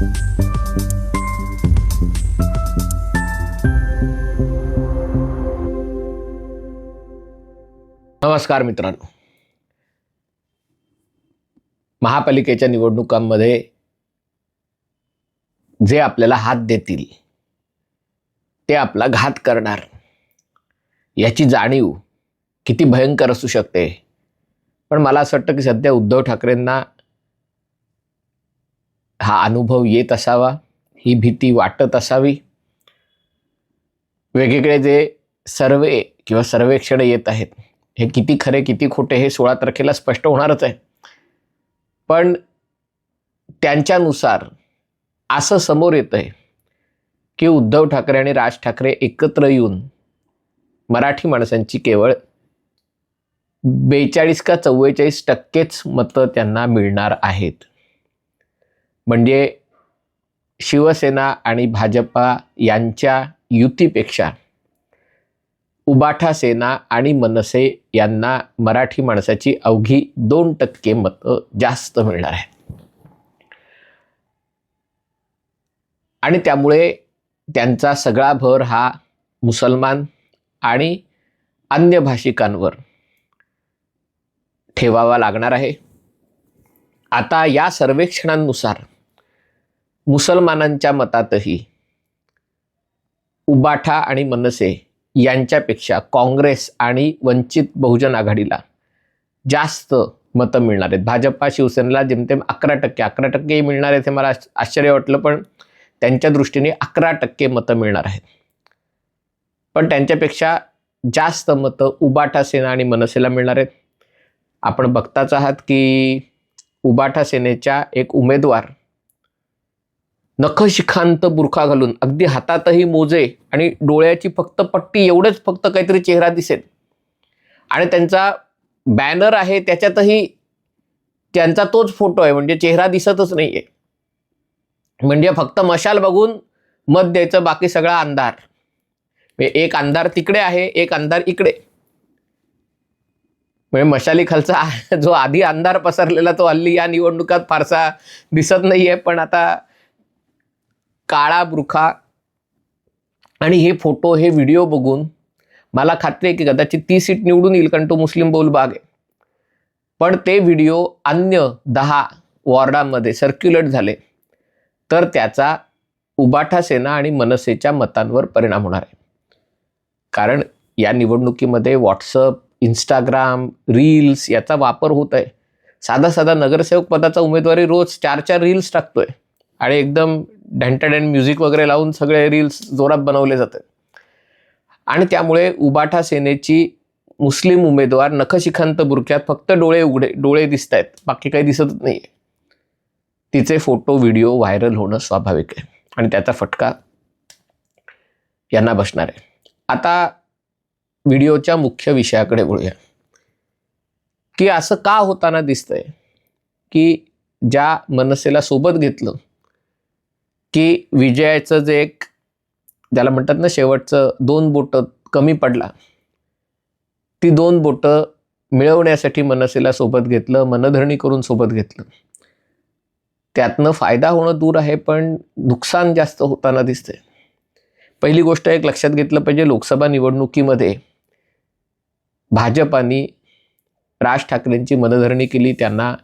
नमस्कार मित्रांनो. महापालिकेच्या निवडणुकांमध्ये जे आपल्याला हात देतील ते आपला घात करणार याची जाणीव किती भयंकर असू शकते. पण मला असं वाटतं की सध्या उद्धव ठाकरेंना हा अनुभव येत असावा ही भीती वाटत असावी. वेगवेगळे जे सर्वे किंवा सर्वेक्षण येत आहेत हे किती खरे किती खोटे हे सोळा तारखेला स्पष्ट होणारच आहे. पण त्यांच्यानुसार असं समोर येत आहे की उद्धव ठाकरे आणि राज ठाकरे एकत्र येऊन मराठी माणसांची केवळ बेचाळीस का चव्वेचाळीस टक्केच मतं त्यांना मिळणार आहेत. म्हणजे शिवसेना आणि भाजपा यांच्या युतीपेक्षा उबाठा सेना आणि मनसे यांना मराठी माणसाची अवघी दोन टक्के मतं जास्त मिळणार आहेत. आणि त्यामुळे त्यांचा सगळा भर हा मुसलमान आणि अन्य भाषिकांवर ठेवावा लागणार आहे. आता या सर्वेक्षणांनुसार मुसलमानांच्या मतातही उबाठा आणि मनसे यांच्यापेक्षा काँग्रेस आणि वंचित बहुजन आघाडीला जास्त मतं मिळणार आहेत. भाजपा शिवसेनेला जेमतेम अकरा टक्के अकरा टक्केही मिळणार आहेत हे मला आश्चर्य वाटलं पण त्यांच्या दृष्टीने अकरा टक्के मतं मिळणार आहेत. पण त्यांच्यापेक्षा जास्त मतं उबाठा सेना आणि मनसेला मिळणार आहेत. आपण बघताच आहात की उबाठा सेनेच्या एक उमेदवार नखशिखांत बुरखा घालून. अगदी हातातही मोजे आणि डोळ्याची फक्त पट्टी एवढंच फक्त काहीतरी चेहरा दिसेल. आणि त्यांचा बॅनर आहे त्याच्यातही त्यांचा तोच फोटो आहे म्हणजे चेहरा दिसतच नाही आहे म्हणजे फक्त मशाल बघून मत द्यायचं बाकी सगळा अंधार. म्हणजे एक अंधार तिकडे आहे एक अंधार इकडे. म्हणजे मशाली खालचा जो आधी अंधार पसरलेला तो हल्ली या निवडणुकात फारसा दिसत नाही आहे पण आता काळा बुरखा. आणि हे फोटो हे व्हिडिओ बघून मला खात्री आहे की कदाचित ती सीट निवडून येईल कारण तो मुस्लिम बोलबाग आहे. पण ते व्हिडिओ अन्य दहा वॉर्डामध्ये सर्क्युलेट झाले. तर त्याचा उबाठा सेना आणि मनसेच्या मतांवर परिणाम होणार आहे. कारण या निवडणुकीमध्ये व्हॉट्सअप इंस्टाग्राम रील्स याचा वापर होत आहे. साधा साधा नगरसेवक पदाचा उमेदवारी रोज चार चार रील्स टाकतोय. आणि एकदम डॅन्टॅडॅन म्युझिक वगैरे लावून सगळे रील्स जोरात बनवले जातात. आणि त्यामुळे उबाठा सेनेची मुस्लिम उमेदवार नखशिखांत बुरख्यात फक्त डोळे उघडे डोळे दिसत आहेत. बाकी काही दिसतच नाही तिचे फोटो व्हिडिओ व्हायरल होणं स्वाभाविक आहे. आणि त्याचा फटका यांना बसणार आहे. आता व्हिडिओच्या मुख्य विषयाकडे बोलूया की असं का होताना दिसतंय? की ज्या मनसेला सोबत घेतलं की विजयाचं जे एक ज्याला म्हणतात ना शेवटचं दोन बोटं कमी पडला ती दोन बोटं मिळवण्यासाठी मनसेला सोबत घेतलं मनधरणी करून सोबत घेतलं. त्यातनं फायदा होणं दूर आहे पण नुकसान जास्त होताना दिसतंय. पहिली गोष्ट एक लक्षात घेतलं पाहिजे लोकसभा निवडणुकीमध्ये भाजपाने राज ठाकरेंची मनधरणी केली त्यांना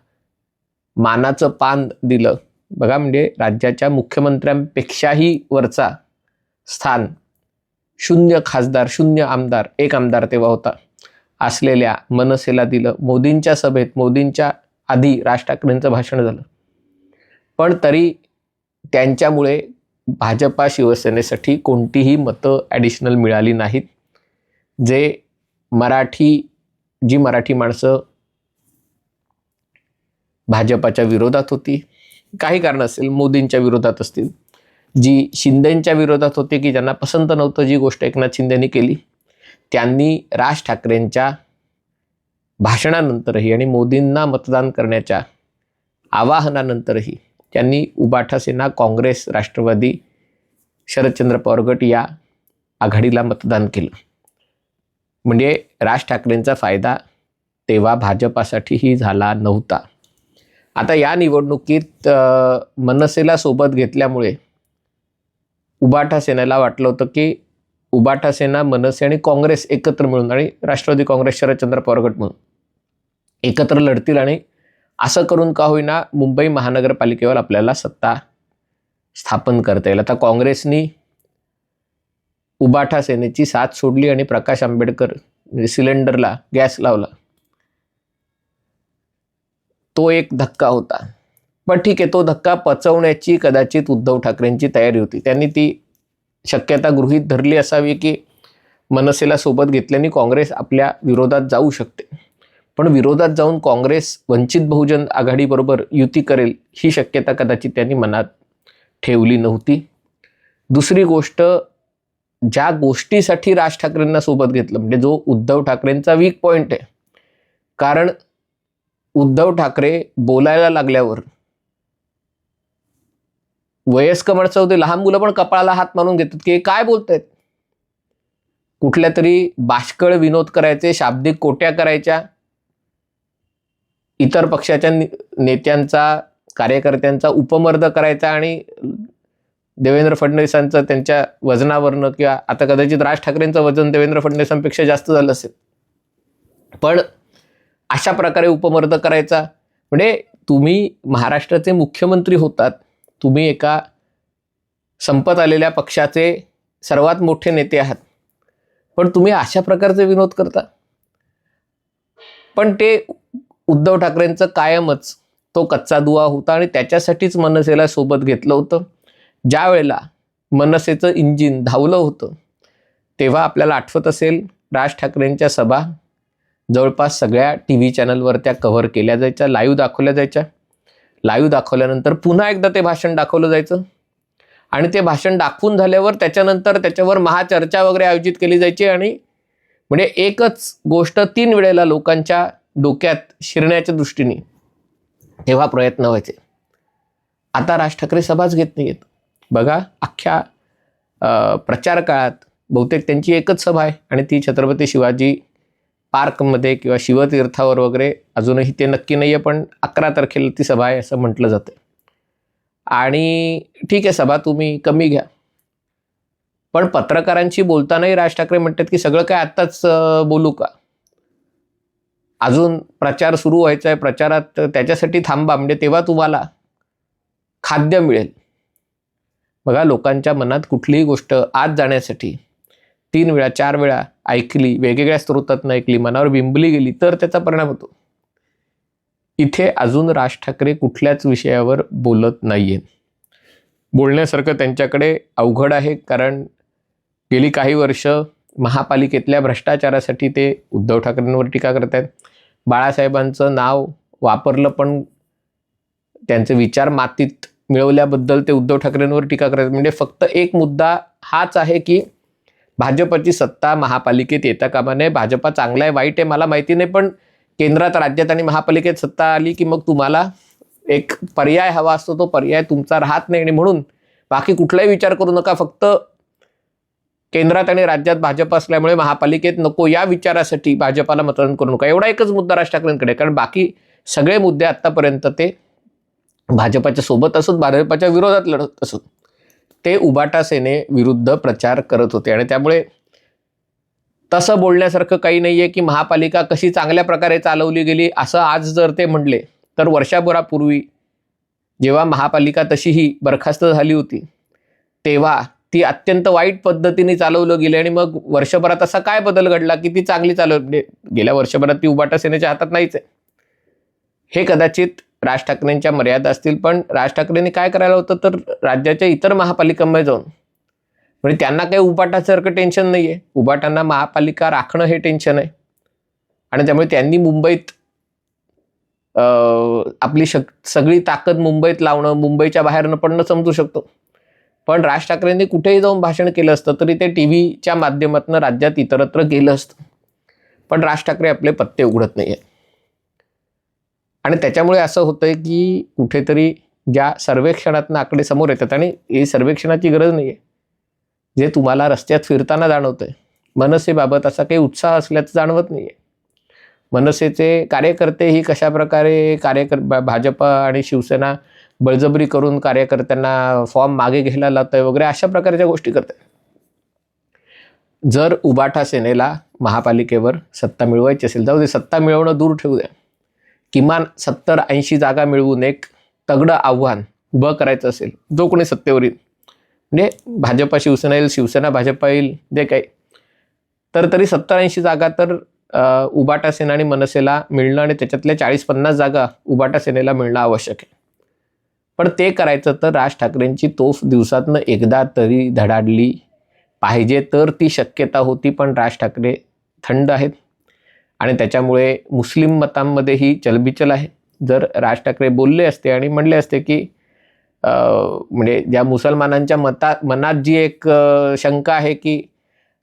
मानाचं पान दिलं. बघा म्हणजे राज्याच्या मुख्यमंत्र्यांपेक्षाही वरचा स्थान शून्य खासदार शून्य आमदार एक आमदार तेव्हा होता. असलेल्या मनसेला दिलं मोदींच्या सभेत मोदींच्या आधी राज ठाकरेंचं भाषण झालं. पण तरी त्यांच्यामुळे भाजपा शिवसेनेसाठी कोणतीही मतं ॲडिशनल मिळाली नाहीत. जे मराठी जी मराठी माणसं भाजपाच्या विरोधात होती काही कारण असेल मोदींच्या विरोधात असतील. जी शिंदेंच्या विरोधात होती की ज्यांना पसंत नव्हतं जी गोष्ट एकनाथ शिंदेनी केली त्यांनी राज ठाकरेंच्या भाषणानंतरही आणि मोदींना मतदान करण्याच्या आवाहनानंतरही त्यांनी उबाठा सेना काँग्रेस राष्ट्रवादी शरदचंद्र पवार गट या आघाडीला मतदान केलं. म्हणजे राज ठाकरेंचा फायदा तेव्हा भाजपासाठीही झाला नव्हता. आता या निवडणुकीत मनसेला सोबत घेतल्यामुळे उबाठा सेनेला वाटलं होतं की उबाठा सेना मनसे आणि काँग्रेस एकत्र मिळून आणि राष्ट्रवादी काँग्रेस शरदचंद्र पवार गट म्हणून एकत्र लढतील आणि असं करून का होईना मुंबई महानगरपालिकेवर आपल्याला सत्ता स्थापन करता येईल. आता काँग्रेसनी उबाठा सेनेची साथ सोडली आणि प्रकाश आंबेडकर सिलेंडरला गॅस लावला. तो एक धक्का होता. पण ठीक आहे तो धक्का पचवण्याची कदाचित उद्धव ठाकरेंची तयारी होती. त्यांनी ती शक्यता गृहीत धरली असावी की मनसेला सोबत घेतल्याने काँग्रेस आपल्या विरोधात जाऊ शकते. पण विरोधात जाऊन काँग्रेस वंचित बहुजन आघाडीबरोबर युती करेल ही शक्यता कदाचित त्यांनी मनात ठेवली नव्हती. दुसरी गोष्ट ज्या गोष्टीसाठी राज ठाकरेंना सोबत घेतलं म्हणजे जो उद्धव ठाकरेंचा वीक पॉईंट आहे. कारण उद्धव ठाकरे बोलायला लागल्यावर वयस्क माणसं होते लहान मुलं पण कपाळाला हात मारून घेतात की हे काय बोलतायत? कुठल्या तरी बाष्कळ विनोद करायचे शाब्दिक कोट्या करायच्या. इतर पक्षाच्या नेत्यांचा कार्यकर्त्यांचा उपमर्द करायचा आणि देवेंद्र फडणवीसांचं त्यांच्या वजनावरनं किंवा आता कदाचित राज ठाकरेंचं वजन देवेंद्र फडणवीसांपेक्षा जास्त झालं असेल. पण अशा प्रकारे उपमर्द करायचा? म्हणजे तुम्ही महाराष्ट्राचे मुख्यमंत्री होतात. तुम्ही एका संपत आलेल्या पक्षाचे सर्वात मोठे नेते आहात. पण तुम्ही अशा प्रकारचे विनोद करता? पण ते उद्धव ठाकरेंचं कायमच तो कच्चा दुवा होता आणि त्याच्यासाठीच मनसेला सोबत घेतलं होतं. ज्या वेळेला मनसेचं इंजिन धावलं होतं तेव्हा आपल्याला आठवत असेल राज ठाकरेंच्या सभा जवळपास सगळ्या टी व्ही चॅनलवर त्या कव्हर केल्या जायच्या लाईव्ह दाखवल्या जायच्या. लाईव्ह दाखवल्यानंतर पुन्हा एकदा ते भाषण दाखवलं जायचं. आणि ते भाषण दाखवून झाल्यावर त्याच्यानंतर त्याच्यावर महाचर्चा वगैरे आयोजित केली जायची आणि म्हणजे एकच गोष्ट तीन वेळेला लोकांच्या डोक्यात शिरण्याच्या दृष्टीने तेव्हा प्रयत्न व्हायचे. आता राज ठाकरे सभाच घेत नाहीयेत. बघा अख्ख्या प्रचार काळात बहुतेक त्यांची एकच सभा आहे आणि ती छत्रपती शिवाजी पार्कमध्ये किंवा शिवतीर्थावर वगैरे अजूनही ते नक्की नाही आहे पण अकरा तारखेला ती सभा आहे असं म्हटलं जातं. आणि ठीक आहे सभा तुम्ही कमी घ्या. पण पत्रकारांशी बोलतानाही राज ठाकरे म्हणतात की सगळं काय आत्ताच बोलू का? अजून प्रचार सुरू व्हायचा आहे प्रचारात त्याच्यासाठी थांबा म्हणजे तेव्हा तुम्हाला खाद्य मिळेल. बघा लोकांच्या मनात कुठलीही गोष्ट आज जाण्यासाठी तीन वेळा चार वेळा ऐकली वेगवेगळ्या स्रोतातनं ऐकली मनावर बिंबली गेली तर त्याचा परिणाम होतो. इथे अजून राज ठाकरे कुठल्याच विषयावर बोलत नाहीये. बोलण्यासारखं त्यांच्याकडे अवघड आहे कारण गेली काही वर्ष महापालिकेतल्या भ्रष्टाचारासाठी ते उद्धव ठाकरेंवर टीका करत आहेत बाळासाहेबांचं नाव वापरलं पण त्यांचे विचार मातीत मिळवल्याबद्दल ते उद्धव ठाकरेंवर टीका करत आहेत म्हणजे फक्त एक मुद्दा हाच आहे की भाजपची सत्ता महापालिकेत येता कामा नये भाजपा चांगला आहे वाईट आहे मला माहिती नाही पण केंद्रात राज्यात आणि महापालिकेत सत्ता आली की मग तुम्हाला एक पर्याय हवा असतो तो पर्याय तुमचा राहत नाही. आणि म्हणून बाकी कुठलाही विचार करू नका फक्त केंद्रात आणि राज्यात भाजप असल्यामुळे महापालिकेत नको या विचारासाठी भाजपाला मतदान करू नका. एवढा एकच मुद्दा राज ठाकरेंकडे कारण बाकी सगळे मुद्दे आत्तापर्यंत ते भाजपाच्या सोबत असून भाजपाच्या विरोधात लढत असून ते उबाटा सेने विरुद्ध प्रचार करत होते. आणि त्यामुळे तसं बोलण्यासारखं काही नाही आहे की महापालिका कशी चांगल्या प्रकारे चालवली गेली असं आज जर ते म्हणले तर वर्षभरापूर्वी जेव्हा महापालिका तशीही बरखास्त झाली होती तेव्हा ती अत्यंत वाईट पद्धतीने चालवलं गेली. आणि मग वर्षभरात असा काय बदल घडला की ती चांगली चालव म्हणजे गेल्या वर्षभरात ती उबाटा सेनेच्या हातात नाहीच आहे. हे कदाचित राज ठाकरेंच्या मर्यादा असतील पण राज ठाकरेंनी काय करायला होतं तर राज्याच्या इतर महापालिकांमध्ये जाऊन. म्हणजे त्यांना काही उबाटासारखं टेन्शन नाही आहे उबाटांना महापालिका राखणं हे टेन्शन आहे. आणि त्यामुळे त्यांनी मुंबईत आपली शक सगळी ताकद मुंबईत लावणं मुंबईच्या बाहेर न पडणं समजू शकतो. पण राज ठाकरेंनी कुठेही जाऊन भाषण केलं असतं तरी ते टी व्हीच्या माध्यमातून राज्यात इतरत्र गेलं असतं. पण राज ठाकरे आपले पत्ते उघडत नाही आणि त्याच्यामुळे असं होतंय की कुठेतरी ज्या सर्वेक्षणातनं आकडे समोर येतात आणि हे सर्वेक्षणाची गरज नाही आहे जे तुम्हाला रस्त्यात फिरताना जाणवतंय. मनसेबाबत असा काही उत्साह असल्याचं जाणवत नाही आहे मनसेचे कार्यकर्तेही कशा प्रकारे कार्यकर भाजप आणि शिवसेना बळजबरी करून कार्यकर्त्यांना फॉर्म मागे घ्यायला लावत आहे वगैरे अशा प्रकारच्या गोष्टी करतात जर उबाठा सेनेला महापालिकेवर सत्ता मिळवायची असेल जाऊ दे सत्ता मिळवणं दूर ठेवू द्या. किमान सत्तर ऐंशी जागा मिळवून एक तगडं आव्हान उभं करायचं असेल जो कोणी सत्तेवर येईल म्हणजे भाजपा शिवसेना येईल शिवसेना भाजपा येईल जे काही. तर तरी सत्तर ऐंशी जागा तर उबाटा सेना आणि मनसेला मिळणं आणि त्याच्यातल्या चाळीस पन्नास जागा उबाटा सेनेला मिळणं आवश्यक आहे. पण ते करायचं तर राज ठाकरेंची तोफ दिवसातनं एकदा तरी धडाडली पाहिजे तर ती शक्यता होती पण राज ठाकरे थंड आहेत. आणि त्याच्यामुळे मुस्लिम मतांमध्ये ही चलबिचल आहे. जर राज ठाकरे बोलले असते आणि म्हणले असते की म्हणजे ज्या मुसलमानांच्या मतात मनात जी एक शंका आहे की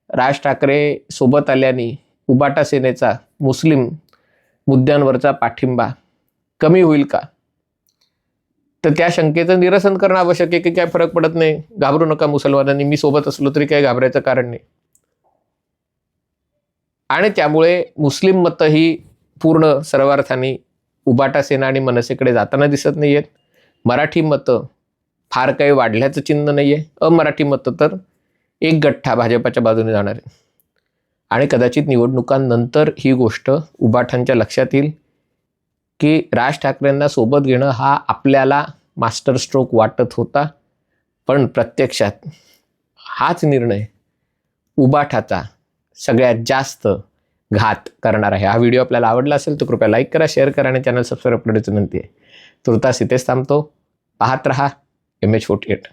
राज ठाकरे सोबत आल्याने उबाटा सेनेचा मुस्लिम मुद्द्यांवरचा पाठिंबा कमी होईल का? तर त्या शंकेचं निरसन करणं आवश्यक आहे की काय फरक पडत नाही? घाबरू नका मुसलमानांनी मी सोबत असलो तरी काही घाबरायचं कारण नाही. आणि त्यामुळे मुस्लिम मतं ही पूर्ण सर्वार्थाने उबाटा सेना आणि मनसेकडे जाताना दिसत नाही आहेत मराठी मतं फार काही वाढल्याचं चिन्ह नाही आहे अमराठी मतं तर एक गठ्ठा भाजपाच्या बाजूने जाणार आहे आणि कदाचित निवडणुकांनंतर ही गोष्ट उबाठांच्या लक्षात येईल की राज ठाकरेंना सोबत घेणं हा आपल्याला मास्टर स्ट्रोक वाटत होता. पण प्रत्यक्षात हाच निर्णय उबाठाचा सगळ्यात जास्त घात करणार आहे. हा व्हिडिओ आपल्याला आवडला असेल तर कृपया लाईक करा शेअर करा आणि चॅनल सबस्क्राईब करण्याची विनंती आहे. तुर्तास इथेच थांबतो. पाहत रहा. M H forty eight